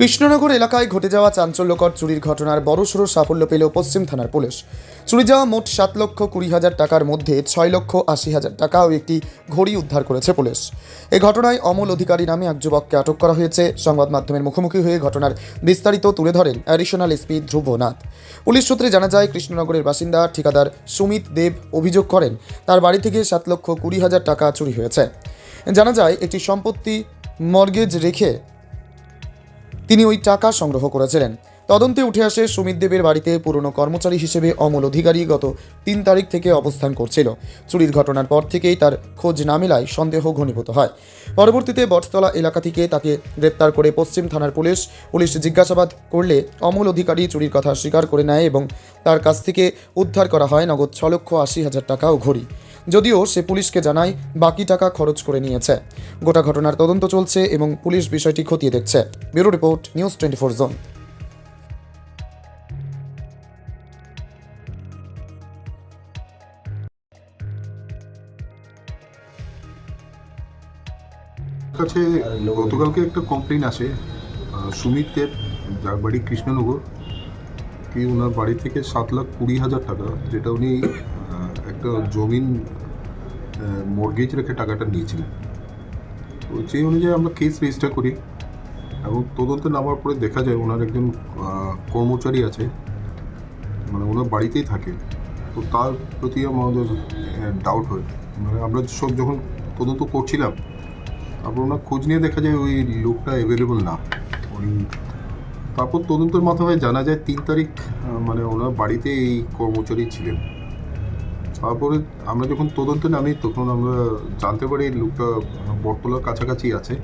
কৃষ্ণনগর এলাকায় ঘটে যাওয়া চাঞ্চল্যকর চুরির ঘটনার বড়সড় সাফল্য পেল পশ্চিম থানার পুলিশ। চুরি যাওয়া মোট সাত লক্ষ কুড়ি হাজার টাকার মধ্যে ছয় লক্ষ আশি হাজার টাকা ও একটি ঘড়ি উদ্ধার করেছে পুলিশ। এই ঘটনায় অমল অধিকারী নামে এক যুবককে আটক করা হয়েছে। সংবাদ মাধ্যমের মুখোমুখি হয়ে ঘটনার বিস্তারিত তুলে ধরেন অ্যাডিশনাল এসপি ধ্রুবনাথ। পুলিশ সূত্রে জানা যায়, কৃষ্ণনগরের বাসিন্দা ঠিকাদার সুমিত দেব অভিযোগ করেন, তার বাড়ি থেকে সাত লক্ষ কুড়ি হাজার টাকা চুরি হয়েছে। জানা যায়, একটি সম্পত্তি মর্গেজ রেখে তিনি ওই টাকা সংগ্রহ করেছিলেন। তদন্তে উঠে আসে সুমিত দেবের বাড়িতে পুরনো কর্মচারী হিসেবে অমল অধিকারী গত তিন তারিখ থেকে অবস্থান করছিল। চুরির ঘটনার পর থেকেই তার খোঁজ না মেলায় সন্দেহ ঘনীভূত হয়। পরবর্তীতে বটতলা এলাকা থেকে তাকে গ্রেপ্তার করে পশ্চিম থানার পুলিশ পুলিশ জিজ্ঞাসাবাদ করলে অমল অধিকারী চুরির কথা স্বীকার করে নেয় এবং তার কাছ থেকে উদ্ধার করা হয় নগদ ছ লক্ষ আশি হাজার টাকা ও ঘড়ি। যদিও সে পুলিশকে জানায় বাকি টাকা খরচ করে নিয়েছে। গোটা ঘটনার তদন্ত চলছে এবং পুলিশ বিষয়টি খতিয়ে দেখছে। Bureau report, news twenty four zone. কাছে গতকালকে একটা কমপ্লেন আসে সুমিত দেব, যার বাড়ি কৃষ্ণনগর, কি ওনার বাড়ি থেকে সাত লাখ কুড়ি হাজার টাকা, যেটা উনি একটা জমিন মর্গেজ রেখে টাকাটা নিয়েছিলেন। তো সেই অনুযায়ী আমরা কেস রেজিস্টার করি এবং তদন্তে নামার পরে দেখা যায় ওনার একজন কর্মচারী আছে মানে ওনার বাড়িতেই থাকে। তো তার প্রতি আমাদের ডাউট হয়। মানে আমরা সব যখন তদন্ত করছিলাম, তারপর ওনার খোঁজ নিয়ে দেখা যায় ওই লোকটা অ্যাভেলেবল না। তারপর তদন্তের মাধ্যমে জানা যায় তিন তারিখ মানে ওনার বাড়িতে এই কর্মচারী ছিলেন। তারপরে আমরা যখন তদন্তে নামি, তখন আমরা জানতে পারি লোকটা বটতলার কাছাকাছি আছে।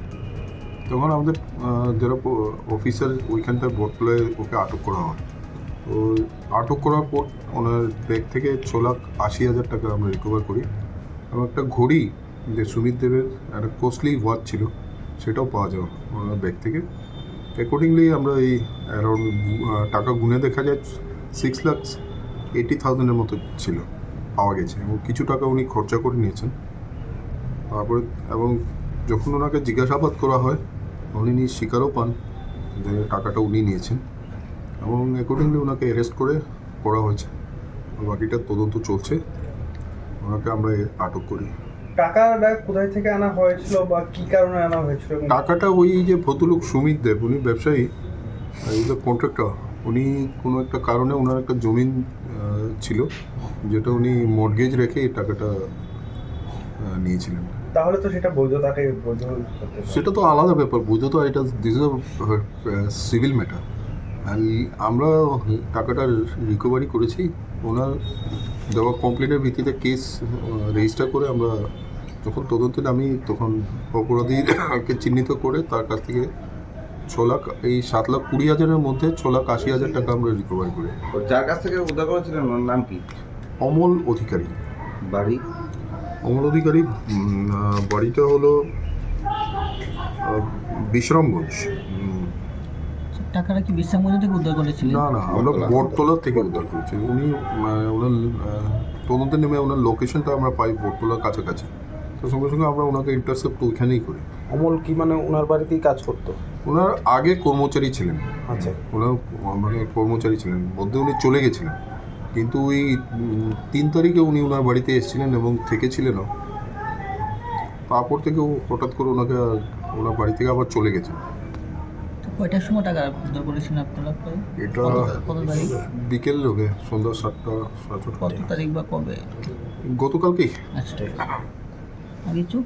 তখন আমাদের যারা অফিসার ওইখানটায় বটতলায় ওকে আটক করা হয়। তো আটক করার পর ওনার ব্যাগ থেকে ছ লাখ আশি হাজার টাকা আমরা রিকভার করি। এবং একটা ঘড়ি যে সুমিত দেবের, একটা কস্টলি ওয়াচ ছিল, সেটাও পাওয়া যায় ওনার ব্যাগ থেকে। অ্যাকর্ডিংলি আমরা এই অ্যারাউন্ড টাকা গুনে দেখা যায় সিক্স লাখ এইটি থাউজেন্ডের মতো ছিল। পাওয়া গেছে এবং কিছু টাকা উনি খরচা করে নিয়েছেন। তারপরে এবং যখন ওনাকে জিজ্ঞাসাবাদ করা হয় উনি স্বীকারও পান যে টাকাটা উনি নিয়েছেন এবং অ্যাকর্ডিংলি ওনাকে অ্যারেস্ট করে করা হয়েছে। বাকিটা তদন্ত চলছে। ওনাকে আমরা আটক করি। টাকাটা কোথায় থেকে আনা হয়েছিল বা কি কারণে আনা হয়েছিল? টাকাটা ওই যে ভদ্রলোক সুমিত দেব উনি ব্যবসায়ী এই যে কন্ট্রাক্টর উনি কোনো একটা কারণে ওনার একটা জমিন ছিল যেটা উনি মর্গেজ রেখে এই টাকাটা নিয়েছিলেন। তাহলে তো সেটা বৈধতাকে। সেটা তো আলাদা ব্যাপার। বুঝতে তো এটা দিস সিভিল ম্যাটার আমরা টাকাটা রিকভারি করেছি। ওনার দেওয়া কমপ্লেনের ভিত্তিতে কেস রেজিস্টার করে আমরা যখন তদন্তে নামি তখন অপরাধীকে চিহ্নিত করে তার কাছ থেকে ছ লাখ এই সাত লাখ কুড়ি হাজারের মধ্যে ছ লাখ আশি হাজার টাকা আমরা রিকভারি করি। যার কাছ থেকে উদ্ধার করেছিলেন ওর নাম কি? অমল অধিকারী। বাড়ি? অমল অধিকারী উম, আহ, বাড়িটা হলো আহ, বিশ্রামগঞ্জ। টাকাটা কি বিশ্রামগঞ্জ থেকে উদ্ধার করেছিলেন? না না আমরা বটতলা। বটতলা থেকে উদ্ধার করেছি। উনি আহ, ওনার আহ, তদন্তে নেমে ওনার লোকেশনটা আমরা পাই বটতলার কাছাকাছি। তো সঙ্গে সঙ্গে আমরা ওনাকে ইন্টারসেপ্ট ওইখানেই করি। অমল কি মানে ওনার বাড়িতেই কাজ করতো? ওনার আগে কর্মচারী ছিলেন। আচ্ছা। ওনার মানে কর্মচারী ছিলেন মধ্যে উনি চলে গেছিলেন। কিন্তু ওই তিন তারিখে উনি ওনার বাড়িতে এসেছিলেন এবং থেকেছিলেনও। তারপর থেকে ও হঠাৎ করে ওনাকে ওনার বাড়ি থেকে আবার চলে গেছেন। কয়টার সময় টাকা উদ্ধার করেছেন আপনারা? এটা কত- কত তারিখ? বিকেল হবে সন্ধ্যা সাতটা সাড়ে কত তারিখ বা কবে? গতকালকেই। আচ্ছা। আর কিছু